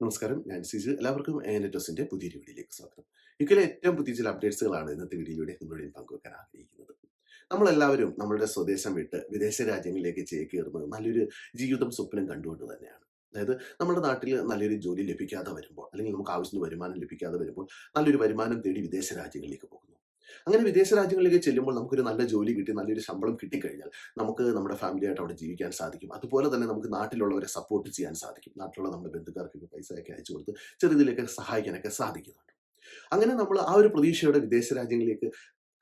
നമസ്കാരം ഞാൻ സിജു. എല്ലാവർക്കും എനറ്റോസിന്റെ പുതിയൊരു വീഡിയോയിലേക്ക് സ്വാഗതം. ഇക്കലെ ഏറ്റവും പുതിയ ചില അപ്ഡേറ്റ്സുകളാണ് ഇന്നത്തെ വീഡിയോയിലൂടെ നിങ്ങളോട് പങ്കുവെക്കാൻ ആഗ്രഹിക്കുന്നത്. നമ്മളെല്ലാവരും നമ്മളുടെ സ്വദേശം വിട്ട് വിദേശ രാജ്യങ്ങളിലേക്ക് ചേക്കേറുന്നത് നല്ലൊരു ജീവിതം സ്വപ്നം കണ്ടുകൊണ്ട് തന്നെയാണ്. അതായത് നമ്മുടെ നാട്ടിൽ നല്ലൊരു ജോലി ലഭിക്കാതെ വരുമ്പോൾ അല്ലെങ്കിൽ നമുക്ക് ആവശ്യത്തിന് വരുമാനം ലഭിക്കാതെ വരുമ്പോൾ നല്ലൊരു വരുമാനം തേടി വിദേശ രാജ്യങ്ങളിലേക്ക് പോകുന്നു അങ്ങനെ വിദേശ രാജ്യങ്ങളിലേക്ക് ചെല്ലുമ്പോൾ നമുക്കൊരു നല്ല ജോലി കിട്ടി നല്ലൊരു ശമ്പളം കിട്ടിക്കഴിഞ്ഞാൽ നമുക്ക് നമ്മുടെ ഫാമിലിയായിട്ട് അവിടെ ജീവിക്കാൻ സാധിക്കും. അതുപോലെ തന്നെ നമുക്ക് നാട്ടിലുള്ളവരെ സപ്പോർട്ട് ചെയ്യാൻ സാധിക്കും. നാട്ടിലുള്ള നമ്മുടെ ബന്ധുക്കാർക്കൊക്കെ പൈസയൊക്കെ അയച്ചു കൊടുത്ത് ചെറുതിലൊക്കെ സഹായിക്കാനൊക്കെ സാധിക്കുന്നുണ്ട്. അങ്ങനെ നമ്മൾ ആ ഒരു പ്രതീക്ഷയോടെ വിദേശ രാജ്യങ്ങളിലേക്ക്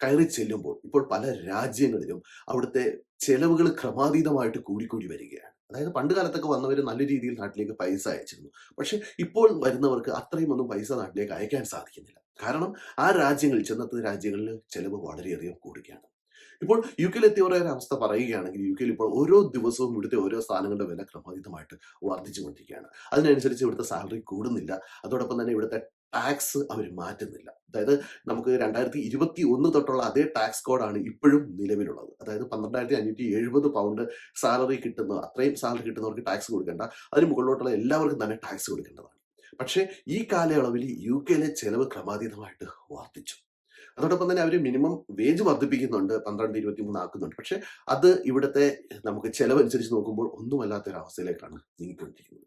കയറി ചെല്ലുമ്പോൾ ഇപ്പോൾ പല രാജ്യങ്ങളിലും അവിടുത്തെ ചെലവുകൾ ക്രമാതീതമായിട്ട് കൂടിക്കൂടി വരികയാണ്. അതായത് പണ്ട് കാലത്തൊക്കെ വന്നവർ നല്ല രീതിയിൽ നാട്ടിലേക്ക് പൈസ അയച്ചിരുന്നു. പക്ഷെ ഇപ്പോൾ വരുന്നവർക്ക് അത്രയും ഒന്നും പൈസ നാട്ടിലേക്ക് അയക്കാൻ സാധിക്കുന്നില്ല. കാരണം ആ രാജ്യങ്ങളിൽ ചെന്നെത്തുന്ന രാജ്യങ്ങളിൽ ചെലവ് വളരെയധികം കൂടുകയാണ്. ഇപ്പോൾ യു കെയിലെത്തിയവരുടെ ഒരു അവസ്ഥ പറയുകയാണെങ്കിൽ യു കെയിൽ ഇപ്പോൾ ഓരോ ദിവസവും ഇവിടുത്തെ ഓരോ സാധനങ്ങളുടെ വില ക്രമാതീതമായിട്ട് വർദ്ധിച്ചുകൊണ്ടിരിക്കുകയാണ്. അതിനനുസരിച്ച് ഇവിടുത്തെ സാലറി കൂടുന്നില്ല. അതോടൊപ്പം തന്നെ ഇവിടുത്തെ ടാക്സ് അവർ മാറ്റുന്നില്ല. അതായത് നമുക്ക് രണ്ടായിരത്തി ഇരുപത്തി ഒന്ന് തൊട്ടുള്ള അതേ ടാക്സ് കോഡാണ് ഇപ്പോഴും നിലവിലുള്ളത്. അതായത് പന്ത്രണ്ടായിരത്തി അഞ്ഞൂറ്റി എഴുപത് പൗണ്ട് സാലറി കിട്ടുന്ന അത്രയും സാലറി കിട്ടുന്നവർക്ക് ടാക്സ് കൊടുക്കേണ്ട. അതിന് മുകളിലോട്ടുള്ള എല്ലാവർക്കും തന്നെ ടാക്സ് കൊടുക്കേണ്ടതാണ്. പക്ഷേ ഈ കാലയളവിൽ യു കെയിലെ ചെലവ് ക്രമാതീതമായിട്ട് വർദ്ധിച്ചു. അതോടൊപ്പം തന്നെ അവർ മിനിമം വേജ് വർദ്ധിപ്പിക്കുന്നുണ്ട് പന്ത്രണ്ട് ഇരുപത്തി മൂന്ന് ആക്കുന്നുണ്ട്. പക്ഷെ അത് ഇവിടുത്തെ നമുക്ക് ചെലവ് അനുസരിച്ച് നോക്കുമ്പോൾ ഒന്നുമല്ലാത്തൊരവസ്ഥയിലേക്കാണ് നീങ്ങിക്കൊണ്ടിരിക്കുന്നത്.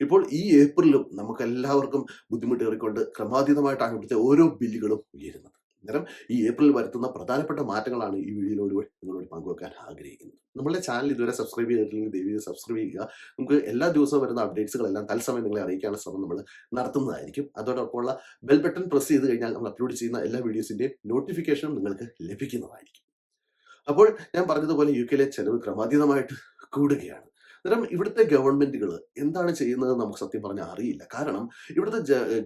ഇപ്പോൾ ഈ ഏപ്രിലും നമുക്ക് എല്ലാവർക്കും ബുദ്ധിമുട്ടേറിക്കൊണ്ട് ക്രമാതീതമായിട്ടാണ് ഇവിടുത്തെ ഓരോ ബില്ലുകളും ഉയരുന്നത്. അന്നേരം ഈ ഏപ്രിൽ വരുത്തുന്ന പ്രധാനപ്പെട്ട മാറ്റങ്ങളാണ് ഈ വീഡിയോയിലൂടെ നിങ്ങളോട് പങ്കുവെക്കാൻ ആഗ്രഹിക്കുന്നത് നമ്മുടെ ചാനൽ ഇതുവരെ സബ്സ്ക്രൈബ് ചെയ്തിട്ടില്ലെങ്കിൽ ചെയ്ത് സബ്സ്ക്രൈബ് ചെയ്യുക. നമുക്ക് എല്ലാ ദിവസവും വരുന്ന അപ്ഡേറ്റ്സുകളെല്ലാം തത്സമയം നിങ്ങളെ അറിയിക്കാനുള്ള ശ്രമം നമ്മൾ നടത്തുന്നതായിരിക്കും. അതോടൊപ്പമുള്ള ബെൽ ബട്ടൺ പ്രസ് ചെയ്ത് കഴിഞ്ഞാൽ നമ്മൾ അപ്ലോഡ് ചെയ്യുന്ന എല്ലാ വീഡിയോസിന്റെയും നോട്ടിഫിക്കേഷനും നിങ്ങൾക്ക് ലഭിക്കുന്നതായിരിക്കും. അപ്പോൾ ഞാൻ പറഞ്ഞതുപോലെ യു കെയിലെ ചെലവ് ക്രമാതീതമായിട്ട് കൂടുകയാണ്. അന്നേരം ഇവിടുത്തെ ഗവൺമെന്റുകൾ എന്താണ് ചെയ്യുന്നത് നമുക്ക് സത്യം പറഞ്ഞാൽ അറിയില്ല. കാരണം ഇവിടുത്തെ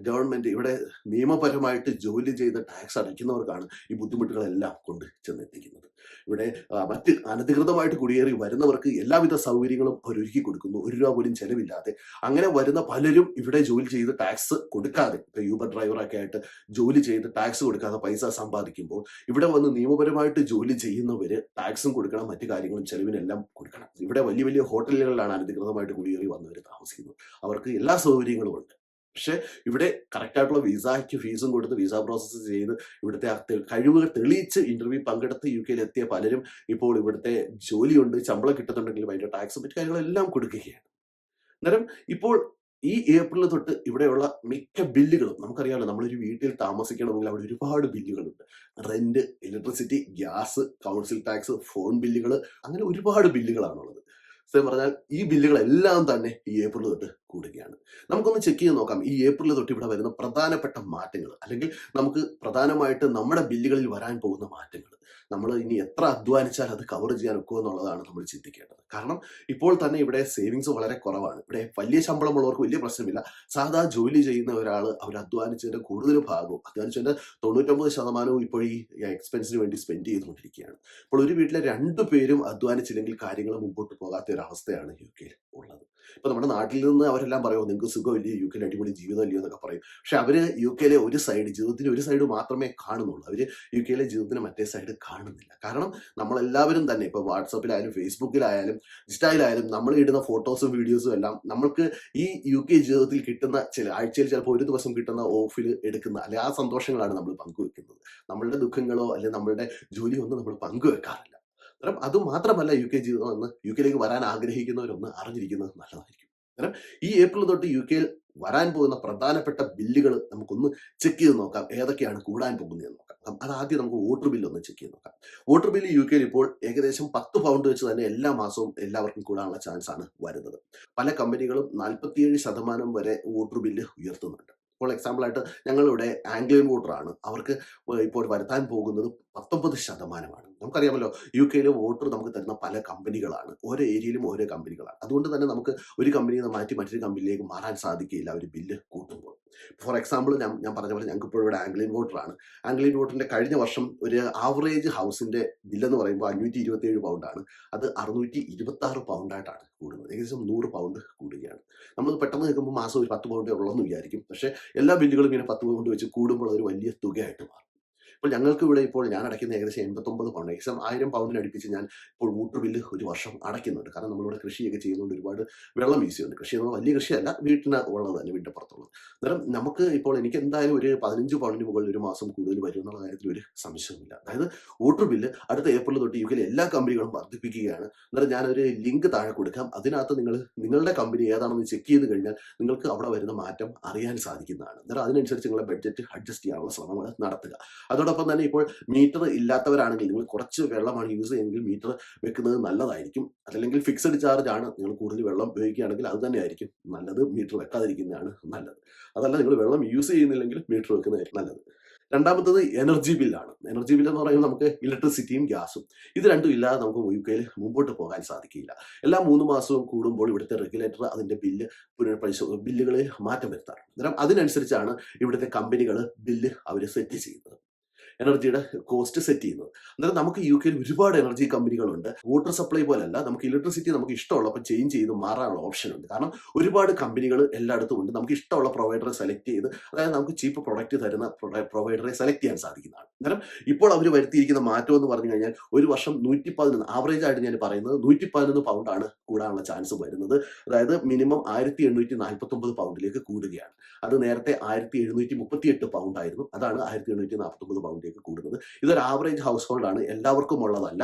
ഗവൺമെന്റ് ഇവിടെ നിയമപരമായിട്ട് ജോലി ചെയ്ത് ടാക്സ് അടയ്ക്കുന്നവർക്കാണ് ഈ ബുദ്ധിമുട്ടുകളെല്ലാം കൊണ്ട് ചെന്നെത്തിക്കുന്നത്. ഇവിടെ മറ്റ് അനധികൃതമായിട്ട് കുടിയേറി വരുന്നവർക്ക് എല്ലാവിധ സൗകര്യങ്ങളും അവർ ഒരുക്കി കൊടുക്കുന്നു. ഒരു രൂപ പോലും ചെലവില്ലാതെ. അങ്ങനെ വരുന്ന പലരും ഇവിടെ ജോലി ചെയ്ത് ടാക്സ് കൊടുക്കാതെ ഇപ്പൊ യൂബർ ഡ്രൈവറൊക്കെ ആയിട്ട് ജോലി ചെയ്ത് ടാക്സ് കൊടുക്കാതെ പൈസ സമ്പാദിക്കുമ്പോൾ ഇവിടെ വന്ന് നിയമപരമായിട്ട് ജോലി ചെയ്യുന്നവര് ടാക്സും കൊടുക്കണം മറ്റു കാര്യങ്ങളും ചെലവിനെല്ലാം കൊടുക്കണം. ഇവിടെ വലിയ വലിയ ഹോട്ടലുകളിലാണ് അനധികൃതമായിട്ട് കുടിയേറി വന്നവർ താമസിക്കുന്നത്. അവർക്ക് എല്ലാ സൗകര്യങ്ങളും ഉണ്ട്. പക്ഷെ ഇവിടെ കറക്റ്റായിട്ടുള്ള വിസയ്ക്ക് ഫീസും കൊടുത്ത് വിസ പ്രോസസ്സ് ചെയ്ത് ഇവിടുത്തെ കഴിവുകൾ തെളിയിച്ച് ഇന്റർവ്യൂ പങ്കെടുത്ത് യു കെയിൽ എത്തിയ പലരും ഇപ്പോൾ ഇവിടുത്തെ ജോലിയുണ്ട് ശമ്പളം കിട്ടുന്നുണ്ടെങ്കിലും അതിന്റെ ടാക്സ് മറ്റു കാര്യങ്ങളെല്ലാം കൊടുക്കുകയാണ്. അന്നേരം ഇപ്പോൾ ഈ ഏപ്രിൽ തൊട്ട് ഇവിടെയുള്ള മിക്ക ബില്ലുകളും നമുക്കറിയാമല്ലോ നമ്മളൊരു വീട്ടിൽ താമസിക്കണമെങ്കിൽ അവിടെ ഒരുപാട് ബില്ലുകളുണ്ട്. Rent electricity gas council tax phone ബില്ലുകൾ അങ്ങനെ ഒരുപാട് ബില്ലുകളാണുള്ളത്. സത്യം പറഞ്ഞാൽ ഈ ബില്ലുകളെല്ലാം തന്നെ ഈ ഏപ്രിൽ തൊട്ട് കൂടുകയാണ്. നമുക്കൊന്ന് ചെക്ക് ചെയ്ത് നോക്കാം. ഈ ഏപ്രിൽ തൊട്ട് ഇവിടെ വരുന്ന പ്രധാനപ്പെട്ട മാറ്റങ്ങൾ അല്ലെങ്കിൽ നമുക്ക് പ്രധാനമായിട്ട് നമ്മുടെ ബില്ലുകളിൽ വരാൻ പോകുന്ന മാറ്റങ്ങൾ. നമ്മൾ ഇനി എത്ര അധ്വാനിച്ചാൽ അത് കവർ ചെയ്യാൻ ഒക്കുമോ എന്നുള്ളതാണ് നമ്മൾ ചിന്തിക്കേണ്ടത്. കാരണം ഇപ്പോൾ തന്നെ ഇവിടെ സേവിങ്സ് വളരെ കുറവാണ്. ഇവിടെ വലിയ ശമ്പളമുള്ളവർക്ക് വലിയ പ്രശ്നമില്ല. സാധാ ജോലി ചെയ്യുന്ന ഒരാൾ അവർ അധ്വാനിച്ചതിന്റെ കൂടുതൽ ഭാഗവും അധ്വാനിച്ചതിന്റെ തൊണ്ണൂറ്റൊമ്പത് ശതമാനവും ഇപ്പോൾ ഈ എക്സ്പെൻസിന് വേണ്ടി സ്പെൻഡ് ചെയ്തുകൊണ്ടിരിക്കുകയാണ്. അപ്പോൾ ഒരു വീട്ടിലെ രണ്ടു പേരും അധ്വാനിച്ചില്ലെങ്കിൽ കാര്യങ്ങൾ മുമ്പോട്ട് പോകാത്ത ഒരു അവസ്ഥയാണ് യു കെയിൽ ഉള്ളത്. ഇപ്പൊ നമ്മുടെ നാട്ടിൽ നിന്ന് അവരെല്ലാം പറയുമോ നിങ്ങൾക്ക് സുഖമില്ലയോ യു കെയിൽ അടിപൊളി ജീവിതം ഇല്ലയോ എന്നൊക്കെ പറയും. പക്ഷെ അവർ യു കെയിലെ ഒരു സൈഡ് ജീവിതത്തിന് ഒരു സൈഡ് മാത്രമേ കാണുന്നുള്ളൂ. അവർ യു കെയിലെ ജീവിതത്തിന് മറ്റേ സൈഡ് കാണുന്നില്ല. കാരണം നമ്മളെല്ലാവരും തന്നെ ഇപ്പൊ വാട്സപ്പിലായാലും ഫേസ്ബുക്കിലായാലും ഇൻസ്റ്റയിലായാലും നമ്മൾ ഇടുന്ന ഫോട്ടോസും വീഡിയോസും എല്ലാം നമ്മൾക്ക് ഈ യു കെ ജീവിതത്തിൽ കിട്ടുന്ന ചില ആഴ്ചയിൽ ചിലപ്പോൾ ഒരു ദിവസം കിട്ടുന്ന ഓഫിൽ എടുക്കുന്ന അല്ലെ ആ സന്തോഷങ്ങളാണ് നമ്മൾ പങ്കുവെക്കുന്നത്. നമ്മളുടെ ദുഃഖങ്ങളോ അല്ലെങ്കിൽ നമ്മളുടെ ജോലിയോ ഒന്നും നമ്മൾ പങ്കുവെക്കാറില്ല. അന്നേരം അത് മാത്രമല്ല യു കെ ജീവിതം എന്ന് യു കെയിലേക്ക് വരാൻ ആഗ്രഹിക്കുന്നവരൊന്ന് അറിഞ്ഞിരിക്കുന്നത് നല്ലതായിരിക്കും. അന്നേരം ഈ ഏപ്രിൽ തൊട്ട് യു കെയിൽ വരാൻ പോകുന്ന പ്രധാനപ്പെട്ട ബില്ലുകൾ നമുക്കൊന്ന് ചെക്ക് ചെയ്ത് നോക്കാം. ഏതൊക്കെയാണ് കൂടാൻ പോകുന്നതെന്ന് നോക്കാം. അത് ആദ്യം നമുക്ക് വോട്ടർ ബില്ല് ഒന്ന് ചെക്ക് ചെയ്ത് നോക്കാം. വോട്ടർ ബില്ല് യു കെയിൽ ഇപ്പോൾ ഏകദേശം പത്ത് പൗണ്ട് വെച്ച് തന്നെ എല്ലാ മാസവും എല്ലാവർക്കും കൂടാനുള്ള ചാൻസ് ആണ് വരുന്നത്. പല കമ്പനികളും നാൽപ്പത്തിയേഴ് ശതമാനം വരെ വോട്ടർ ബില്ല് ഉയർത്തുന്നുണ്ട്. ഇപ്പോൾ എക്സാമ്പിൾ ആയിട്ട് ഞങ്ങളിവിടെ ആംഗ്ലിയൻ വോട്ടറാണ് അവർക്ക് ഇപ്പോൾ വരുത്താൻ പോകുന്നത് പത്തൊമ്പത് ശതമാനമാണ്. നമുക്കറിയാമല്ലോ യു കെയിലെ വോട്ടർ നമുക്ക് തരുന്ന പല കമ്പനികളാണ്. ഓരോ ഏരിയയിലും ഓരോ കമ്പനികളാണ്. അതുകൊണ്ട് തന്നെ നമുക്ക് ഒരു കമ്പനിയിൽ നിന്ന് മാറ്റി മറ്റൊരു കമ്പനിയിലേക്ക് മാറാൻ സാധിക്കില്ല ഒരു ബില്ല് കൂട്ടുമ്പോൾ. ഫോർ എക്സാമ്പിൾ ഞാൻ ഞാൻ പറഞ്ഞ പോലെ ഞങ്ങൾക്ക് ഇപ്പോൾ ഇവിടെ ആംഗ്ലിയൻ വോട്ടറാണ് ആണ്. ആംഗ്ലിയൻ വോട്ടറിന്റെ കഴിഞ്ഞ വർഷം ഒരു ആവറേജ് ഹൗസിന്റെ ബില്ലെന്ന് പറയുമ്പോൾ അഞ്ഞൂറ്റി ഇരുപത്തി ഏഴ് പൗണ്ടാണ് അത് അറുന്നൂറ്റി ഇരുപത്തി ആറ് പൗണ്ടായിട്ടാണ് കൂടുന്നത്. ഏകദേശം നൂറ് പൗണ്ട് കൂടുകയാണ്. നമ്മൾ പെട്ടെന്ന് കേൾക്കുമ്പോൾ മാസം ഒരു പത്ത് പൗണ്ടേ ഉള്ളെന്ന് വിചാരിക്കും. പക്ഷേ എല്ലാ ബില്ലുകളും ഇങ്ങനെ പത്ത് പൗണ്ട് വെച്ച് കൂടുമ്പോൾ ഒരു വലിയ തുകയായിട്ട് മാറും. ഇപ്പോൾ ഞങ്ങൾക്ക് ഇവിടെ ഇപ്പോൾ ഞാൻ അടയ്ക്കുന്ന ഏകദേശം എൺപത്തൊമ്പത് പൗണ്ട് ഏകദേശം ആയിരം പൗണ്ടിന് അടുപ്പിച്ച് ഞാൻ ഇപ്പോൾ വാട്ടർ ബില്ല് ഒരു വർഷം അടയ്ക്കുന്നുണ്ട്. കാരണം നമ്മളിവിടെ കൃഷിയൊക്കെ ചെയ്യുന്നതുകൊണ്ട് ഒരുപാട് വെള്ളം യൂസ് ചെയ്യുന്നുണ്ട്. കൃഷി എന്നുള്ള വലിയ കൃഷിയല്ല വീട്ടിന് ഉള്ളത് തന്നെ വീടിന്റെ പുറത്തുള്ളത്. അന്നേരം നമുക്ക് ഇപ്പോൾ എനിക്ക് എന്തായാലും ഒരു പതിനഞ്ച് പൗണ്ടിന് മുകളിൽ ഒരു മാസം കൂടുതൽ വരും എന്നുള്ള കാര്യത്തിൽ ഒരു സംശയമില്ല അതായത് വാട്ടർ ബില്ല് അടുത്ത ഏപ്രിൽ തൊട്ട് യു എല്ലാ കമ്പനികളും വർദ്ധിപ്പിക്കുകയാണ്. അന്നേരം ഞാനൊരു ലിങ്ക് താഴെ കൊടുക്കാം. അതിനകത്ത് നിങ്ങൾ നിങ്ങളുടെ കമ്പനി ഏതാണെന്ന് ചെക്ക് ചെയ്ത് കഴിഞ്ഞാൽ നിങ്ങൾക്ക് അവിടെ വരുന്ന മാറ്റം അറിയാൻ സാധിക്കുന്നതാണ്. അന്നേരം അതിനനുസരിച്ച് നിങ്ങളുടെ ബഡ്ജറ്റ് അഡ്ജസ്റ്റ് ചെയ്യാനുള്ള ശ്രമങ്ങൾ നടത്തുക. അതോടൊപ്പം തന്നെ ഇപ്പോൾ മീറ്റർ ഇല്ലാത്തവരാണെങ്കിൽ നിങ്ങൾ കുറച്ച് വെള്ളമാണ് യൂസ് ചെയ്യുന്നതെങ്കിൽ മീറ്റർ വെക്കുന്നത് നല്ലതായിരിക്കും. അതല്ലെങ്കിൽ ഫിക്സഡ് ചാർജ് ആണ് നിങ്ങൾ കൂടുതൽ വെള്ളം ഉപയോഗിക്കുകയാണെങ്കിൽ അത് തന്നെയായിരിക്കും. നല്ലത് മീറ്റർ വെക്കാതിരിക്കുന്നതാണ് നല്ലത്. അതല്ല നിങ്ങൾ വെള്ളം യൂസ് ചെയ്യുന്നില്ലെങ്കിൽ മീറ്റർ വെക്കുന്നതായിരിക്കും നല്ലത്. രണ്ടാമത്തത് എനർജി ബില്ലാണ് എനർജി ബില്ല് എന്ന് പറയുമ്പോൾ നമുക്ക് ഇലക്ട്രിസിറ്റിയും ഗ്യാസും. ഇത് രണ്ടും ഇല്ലാതെ നമുക്ക് യു കെയിൽ മുമ്പോട്ട് പോകാൻ സാധിക്കില്ല. എല്ലാ മൂന്ന് മാസവും കൂടുമ്പോൾ ഇവിടുത്തെ റെഗുലേറ്റർ അതിന്റെ ബില്ല് പുനഃപരിശോ ബില്ലുകളിൽ മാറ്റം വരുത്താറുണ്ട്. അന്നേരം അതിനനുസരിച്ചാണ് ഇവിടുത്തെ കമ്പനികൾ ബില്ല് അവർ സെറ്റ് ചെയ്യുന്നത്. എനർജിയുടെ കോസ്റ്റ് സെറ്റ് ചെയ്യുന്നത് അന്നേരം നമുക്ക് യു കെയിൽ ഒരുപാട് എനർജി കമ്പനികളുണ്ട്. വാട്ടർ സപ്ലൈ പോലല്ല നമുക്ക് ഇലക്ട്രിസിറ്റി നമുക്ക് ഇഷ്ടമുള്ളപ്പോൾ ചേഞ്ച് ചെയ്ത് മാറാനുള്ള ഓപ്ഷൻ ഉണ്ട്. കാരണം ഒരുപാട് കമ്പനികൾ എല്ലായിടത്തും ഉണ്ട്. നമുക്ക് ഇഷ്ടമുള്ള പ്രൊവൈഡറെ സെലക്ട് ചെയ്ത് അതായത് നമുക്ക് ചീപ്പ് പ്രൊഡക്റ്റ് തരുന്ന പ്രൊവൈഡറെ സെലക്ട് ചെയ്യാൻ സാധിക്കുന്നതാണ്. അന്നേരം ഇപ്പോൾ അവർ വരുത്തിയിരിക്കുന്ന മാറ്റം എന്ന് പറഞ്ഞു കഴിഞ്ഞാൽ ഒരു വർഷം നൂറ്റി പതിനൊന്ന് ആവറേജ് ആയിട്ട് ഞാൻ പറയുന്നത് നൂറ്റി പതിനൊന്ന് പൗണ്ടാണ് കൂടാനുള്ള ചാൻസ് വരുന്നത്. അതായത് മിനിമം ആയിരത്തി എണ്ണൂറ്റി നാൽപ്പത്തി ഒമ്പത് പൗണ്ടിലേക്ക് കൂടുകയാണ്. അത് നേരത്തെ ആയിരത്തി എഴുന്നൂറ്റി മുപ്പത്തി എട്ട് പൗണ്ട് ആയിരുന്നു. അതാണ് ആയിരത്തി എണ്ണൂറ്റി നാൽപ്പത്തി ഒമ്പത് പൗണ്ടിലേക്ക് കൂടുന്നത്. ഇതൊരു ആവറേജ് ഹൗസ് ഹോൾഡാണ് എല്ലാവർക്കും ഉള്ളതല്ല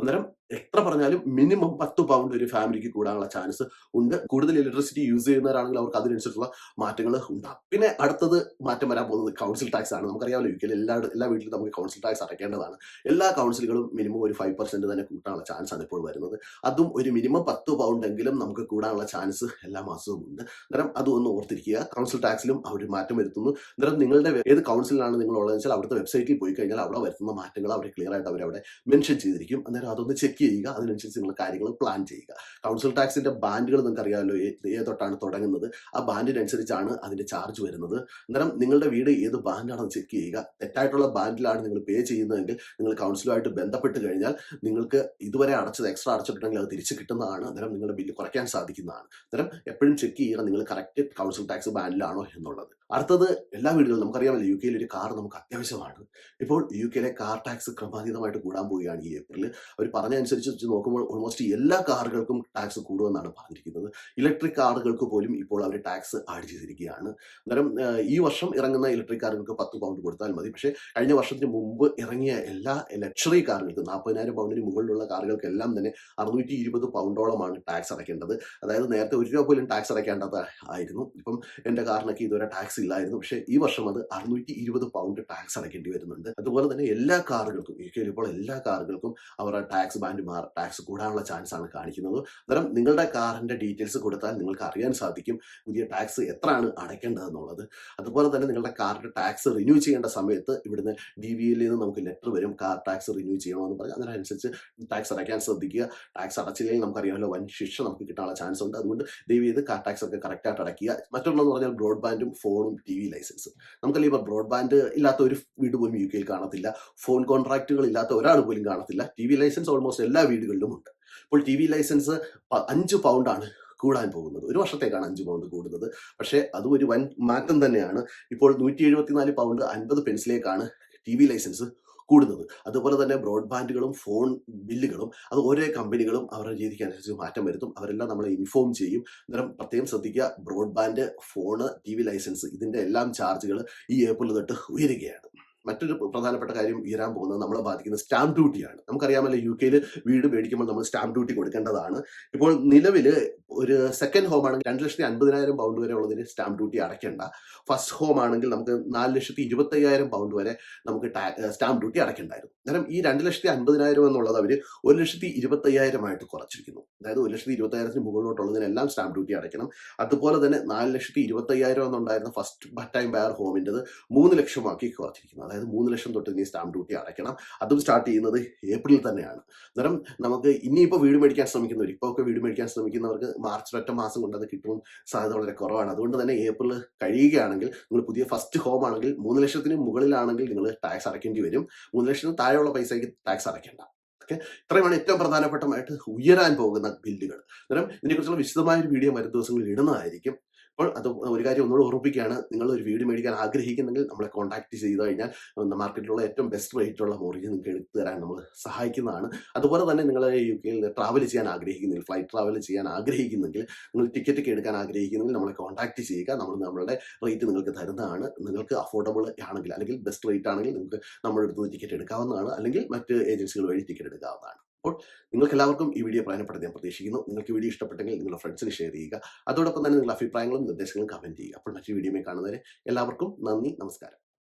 അന്നേരം എത്ര പറഞ്ഞാലും മിനിമം പത്ത് പൗണ്ട് ഒരു ഫാമിലിക്ക് കൂടാനുള്ള ചാൻസ് ഉണ്ട്. കൂടുതൽ ഇലക്ട്രിസിറ്റി യൂസ് ചെയ്യുന്നവരാണെങ്കിൽ അവർക്ക് അതിനനുസരിച്ചുള്ള മാറ്റങ്ങൾ ഉണ്ടാകും. പിന്നെ അടുത്തത് മാറ്റം വരാൻ പോകുന്നത് കൗൺസിൽ ടാക്സ് ആണ്. നമുക്കറിയാമല്ലോ യു എല്ലാ എല്ലാ വീട്ടിലും നമുക്ക് കൗൺസിൽ ടാക്സ് അടയ്ക്കേണ്ടതാണ്. എല്ലാ കൗൺസിലുകളും മിനിമം ഒരു ഫൈവ് പെർസെന്റ് തന്നെ കൂട്ടാനുള്ള ചാൻസ് ആണ് ഇപ്പോൾ വരുന്നത്. അതും ഒരു മിനിമം പത്ത് പൗണ്ട് എങ്കിലും നമുക്ക് കൂടാനുള്ള ചാൻസ് എല്ലാ മാസവും ഉണ്ട്. അന്നേരം അതും ഒന്ന് ഓർത്തിരിക്കുക. കൗൺസിൽ ടാക്സിലും അവർ മാറ്റം വരുത്തുന്നു. അന്നേരം നിങ്ങളുടെ ഏത് കൗൺസിലാണ് നിങ്ങൾ ഉള്ളതെന്ന് വെച്ചാൽ അവിടുത്തെ വെബ്സൈറ്റിൽ പോയി കഴിഞ്ഞാൽ അവിടെ വരുത്തുന്ന മാറ്റങ്ങൾ അവർ ക്ലിയർ ആയിട്ട് അവർ അവിടെ മെൻഷൻ ചെയ്തിരിക്കും. അന്നേരം അതൊന്ന് ചെക്ക് ചെയ്യുക അതിനനുസരിച്ച് നിങ്ങൾ കാര്യങ്ങൾ പ്ലാൻ ചെയ്യുക. കൗൺസിൽ ടാക്സിന്റെ ബാൻഡുകൾ നിങ്ങൾക്ക് അറിയാമല്ലോ ഏതൊട്ടാണ് തുടങ്ങുന്നത്. ആ ബാൻഡിനനുസരിച്ചാണ് അതിന്റെ ചാർജ് വരുന്നത്. അന്നേരം നിങ്ങളുടെ വീട് ഏത് ബാൻഡാണെന്ന് ചെക്ക് ചെയ്യുക. തെറ്റായിട്ടുള്ള ബാൻഡിലാണ് നിങ്ങൾ പേ ചെയ്യുന്നതെങ്കിൽ നിങ്ങൾ കൗൺസിലുമായിട്ട് ബന്ധപ്പെട്ട് കഴിഞ്ഞാൽ നിങ്ങൾക്ക് ഇതുവരെ അടച്ചത് എക്സ്ട്രാ അടച്ചിട്ടുണ്ടെങ്കിൽ അത് തിരിച്ച് കിട്ടുന്നതാണ്. അന്നേരം നിങ്ങളുടെ ബില്ല് കുറയ്ക്കാൻ സാധിക്കുന്നതാണ്. അന്നേരം എപ്പോഴും ചെക്ക് ചെയ്യുക നിങ്ങൾ കറക്റ്റ് കൗൺസിൽ ടാക്സ് ബാൻഡിലാണോ എന്നുള്ളത്. അടുത്തത് എല്ലാ വീടുകളിലും നമുക്കറിയാമല്ലോ യു കെയിൽ ഒരു കാർ നമുക്ക് അത്യാവശ്യമാണ്. ഇപ്പോൾ യു കെയിലെ കാർ ടാക്സ് ക്രമാതീതമായിട്ട് കൂടാൻ പോവുകയാണ് ഈ ഏപ്രിൽ അവർ പറഞ്ഞതനുസരിച്ച് വെച്ച് നോക്കുമ്പോൾ ഓൾമോസ്റ്റ് എല്ലാ കാറുകൾക്കും ടാക്സ് കൂടുമെന്നാണ് പറഞ്ഞിരിക്കുന്നത്. ഇലക്ട്രിക് കാറുകൾക്ക് പോലും ഇപ്പോൾ അവർ ടാക്സ് ആഡ് ചെയ്തിരിക്കുകയാണ്. അന്നേരം ഈ വർഷം ഇറങ്ങുന്ന ഇലക്ട്രിക് കാറുകൾക്ക് പത്ത് പൗണ്ട് കൊടുത്താൽ മതി. പക്ഷേ കഴിഞ്ഞ വർഷത്തിന് മുമ്പ് ഇറങ്ങിയ എല്ലാ ലക്ഷറി കാറുകൾക്ക് നാൽപ്പതിനായിരം പൗണ്ടിന് മുകളിലുള്ള കാറുകൾക്കെല്ലാം തന്നെ അറുന്നൂറ്റി ഇരുപത് പൗണ്ടോളമാണ് ടാക്സ് അടയ്ക്കേണ്ടത്. അതായത് നേരത്തെ ഒരു രൂപ പോലും ടാക്സ് അടയ്ക്കേണ്ടത് ആയിരുന്നു ഇപ്പം എന്റെ കാറിനൊക്കെ ഇതുവരെ ടാക്സ് ഇല്ലായിരുന്നു. പക്ഷേ ഈ വർഷം അത് അറുന്നൂറ്റി ഇരുപത് പൗണ്ട് ടാക്സ് അടയ്ക്കേണ്ടി വരുന്നുണ്ട്. അതുപോലെ തന്നെ എല്ലാ കാറുകൾക്കും യു കെയിൽ ഇപ്പോൾ എല്ലാ കാറുകൾക്കും അവരുടെ ടാക്സ് ബാൻഡ് മാർ ടാക്സ് കൂടാനുള്ള ചാൻസ് ആണ് കാണിക്കുന്നത്. അന്നേരം നിങ്ങളുടെ കാറിന്റെ ഡീറ്റെയിൽസ് കൊടുത്താൽ നിങ്ങൾക്ക് അറിയാൻ സാധിക്കും പുതിയ ടാക്സ് എത്രയാണ് അടയ്ക്കേണ്ടതെന്നുള്ളത്. അതുപോലെ തന്നെ നിങ്ങളുടെ കാറിന്റെ ടാക്സ് റിന്യൂ ചെയ്യേണ്ട സമയത്ത് ഇവിടുന്ന് ഡി വി എല്ലിൽ നിന്ന് നമുക്ക് ലെറ്റർ വരും കാർ ടാക്സ് റിന്യൂ ചെയ്യണമെന്ന് പറഞ്ഞ് അതിനനുസരിച്ച് ടാക്സ് അടയ്ക്കാൻ ശ്രദ്ധിക്കുക. ടാക്സ് അടച്ചില്ലെങ്കിൽ നമുക്കറിയാമല്ലോ വൻ ശിക്ഷ നമുക്ക് കിട്ടാനുള്ള ചാൻസ് ഉണ്ട്. അതുകൊണ്ട് ദയവ് ചെയ്ത് കാർ ടാക്സ് ഒക്കെ കറക്റ്റായിട്ട് അടയ്ക്കുക. മറ്റുള്ളതെന്ന് പറഞ്ഞാൽ ബ്രോഡ്ബാൻഡും ഫോണും ടി വി ലൈസൻസും. നമുക്കല്ലേ ഇപ്പോൾ ബ്രോഡ്ബാൻഡ് ഇല്ലാത്ത ഒരു വീട് പോലും യു കെയിൽ കാണത്തില്ല. ഫോൺ കോൺട്രാക്റ്റുകൾ ഇല്ലാത്ത ഒരാൾ പോലും കാണത്തില്ല. ടി വി ലൈസൻസ് ഓൾമോസ്റ്റ് എല്ലാ വീടുകളിലും ഉണ്ട്. അപ്പോൾ ടി വി ലൈസൻസ് അഞ്ച് പൗണ്ടാണ് കൂടാൻ പോകുന്നത്. ഒരു വർഷത്തേക്കാണ് അഞ്ച് പൗണ്ട് കൂടുന്നത്. പക്ഷേ അതും ഒരു വൻ മാറ്റം തന്നെയാണ്. ഇപ്പോൾ നൂറ്റി എഴുപത്തിനാല് പൗണ്ട് അൻപത് പെൻസിലേക്കാണ് ടി വി ലൈസൻസ് കൂടുന്നത്. അതുപോലെ തന്നെ ബ്രോഡ്ബാൻഡുകളും ഫോൺ ബില്ലുകളും അത് ഓരോ കമ്പനികളും അവരുടെ രീതിക്ക് അനുസരിച്ച് മാറ്റം വരുത്തും. അവരെല്ലാം നമ്മളെ ഇൻഫോം ചെയ്യും. അന്നേരം പ്രത്യേകം ശ്രദ്ധിക്കുക broadband phone T V licence ഇതിന്റെ എല്ലാം ചാർജുകൾ ഈ ഏപ്രിൽ തൊട്ട് ഉയരുകയാണ്. മറ്റൊരു പ്രധാനപ്പെട്ട കാര്യം ഉയരാൻ പോകുന്നത് നമ്മളെ ബാധിക്കുന്ന സ്റ്റാമ്പ് ഡ്യൂട്ടിയാണ് നമുക്കറിയാമല്ലോ യു കെയിൽ വീട് മേടിക്കുമ്പോൾ നമ്മൾ സ്റ്റാമ്പ് ഡ്യൂട്ടി കൊടുക്കേണ്ടതാണ്. ഇപ്പോൾ നിലവിൽ ഒരു സെക്കൻഡ് ഹോം ആണെങ്കിൽ രണ്ട് ലക്ഷത്തി അൻപതിനായിരം പൗണ്ട് വരെ ഉള്ളതിന് സ്റ്റാമ്പ് ഡ്യൂട്ടി അടയ്ക്കേണ്ട. ഫസ്റ്റ് ഹോം ആണെങ്കിൽ നമുക്ക് നാല് ലക്ഷത്തി ഇരുപത്തയ്യായിരം പൗണ്ട് വരെ നമുക്ക് സ്റ്റാമ്പ് ഡ്യൂട്ടി അടയ്ക്കേണ്ടായിരുന്നു. കാരണം ഈ രണ്ട് ലക്ഷത്തി അൻപതിനായിരം എന്നുള്ളത് അവർ ഒരു ലക്ഷത്തി ഇരുപത്തയ്യായിരമായിട്ട് കുറച്ചിരിക്കുന്നു. അതായത് ഒരു ലക്ഷത്തി ഇരുപത്തയ്യായിരത്തിന് മുകളിലോട്ടുള്ളതിനെല്ലാം സ്റ്റാമ്പ് ഡ്യൂട്ടി അടയ്ക്കണം. അതുപോലെ തന്നെ നാല് ലക്ഷത്തി ഇരുപത്തയ്യായിരം എന്നുണ്ടായിരുന്ന ഫസ്റ്റ് ടൈം ബയർ ഹോമിന്റെത് മൂന്ന് ലക്ഷമാക്കി കുറച്ചിരിക്കുന്നു. അതായത് മൂന്ന് ലക്ഷം തൊട്ട് ഇനി സ്റ്റാമ്പ് ഡ്യൂട്ടി അടയ്ക്കണം. അതും സ്റ്റാർട്ട് ചെയ്യുന്നത് ഏപ്രിൽ തന്നെയാണ്. അന്നേരം നമുക്ക് ഇനിയിപ്പോൾ വീട് മേടിക്കാൻ ശ്രമിക്കുന്നവർ ഇപ്പോൾ ഒക്കെ വീട് മേടിക്കാൻ ശ്രമിക്കുന്നവർക്ക് മാർച്ച് ഒറ്റ മാസം കൊണ്ട് അത് കിട്ടും. സാധ്യത വളരെ കുറവാണ്. അതുകൊണ്ട് തന്നെ ഏപ്രിൽ കഴിയുകയാണെങ്കിൽ നിങ്ങൾ പുതിയ ഫസ്റ്റ് ഹോം ആണെങ്കിൽ മൂന്ന് ലക്ഷത്തിന് മുകളിലാണെങ്കിൽ നിങ്ങൾ ടാക്സ് അടയ്ക്കേണ്ടി വരും. മൂന്ന് ലക്ഷത്തിന് താഴെയുള്ള പൈസയ്ക്ക് ടാക്സ് അടയ്ക്കേണ്ട. ഓക്കെ ഇത്രയുമാണ് ഏറ്റവും പ്രധാനപ്പെട്ടമായിട്ട് ഉയരാൻ പോകുന്ന ബില്ലുകൾ അന്നേരം ഇതിനെക്കുറിച്ചുള്ള വിശദമായ ഒരു വീഡിയോ വരും ദിവസങ്ങളിൽ ഇടുന്നതായിരിക്കും. അപ്പോൾ അത് ഒരു കാര്യം ഒന്നുകൂടെ ഓർമ്മിപ്പിക്കുകയാണ്. നിങ്ങൾ ഒരു വീട് മേടിക്കാൻ ആഗ്രഹിക്കുന്നെങ്കിൽ നമ്മളെ കോൺടാക്ട് ചെയ്ത് കഴിഞ്ഞാൽ മാർക്കറ്റിലുള്ള ഏറ്റവും ബെസ്റ്റ് റേറ്റുള്ള മോർഗേജ് നിങ്ങൾക്ക് എടുത്തു തരാൻ നമ്മൾ സഹായിക്കുന്നതാണ്. അതുപോലെ തന്നെ നിങ്ങൾ യു കെയിൽ ട്രാവൽ ചെയ്യാൻ ആഗ്രഹിക്കുന്നെങ്കിൽ ഫ്ലൈറ്റ് ട്രാവൽ ചെയ്യാൻ ആഗ്രഹിക്കുന്നെങ്കിൽ നിങ്ങൾ ടിക്കറ്റ് ഒക്കെ എടുക്കാൻ ആഗ്രഹിക്കുന്നെങ്കിൽ നമ്മളെ കോൺടാക്ട് ചെയ്യുക. നമ്മൾ നമ്മളുടെ റേറ്റ് നിങ്ങൾക്ക് തരുന്നതാണ്. നിങ്ങൾക്ക് അഫോർഡബിൾ ആണെങ്കിൽ അല്ലെങ്കിൽ ബെസ്റ്റ് റേറ്റ് ആണെങ്കിൽ നിങ്ങൾക്ക് നമ്മുടെ അടുത്ത് ടിക്കറ്റ് എടുക്കാവുന്നതാണ്. അല്ലെങ്കിൽ മറ്റ് ഏജൻസികൾ വഴി ടിക്കറ്റ് എടുക്കാവുന്നതാണ്. അപ്പോൾ നിങ്ങൾക്ക് എല്ലാവർക്കും ഈ വീഡിയോ പ്രയോജനപ്പെടുത്തി ഞാൻ പ്രതീക്ഷിക്കുന്നു. നിങ്ങൾക്ക് വീഡിയോ ഇഷ്ടപ്പെട്ടെങ്കിൽ നിങ്ങളുടെ ഫ്രണ്ട്സിന് ഷെയർ ചെയ്യുക. അതോടൊപ്പം തന്നെ നിങ്ങളുടെ അഭിപ്രായങ്ങളും നിർദ്ദേശങ്ങളും കമന്റ് ചെയ്യുക. അപ്പോൾ മറ്റൊരു വീഡിയോയിൽ കാണുന്നവരെ എല്ലാവർക്കും നന്ദി നമസ്കാരം.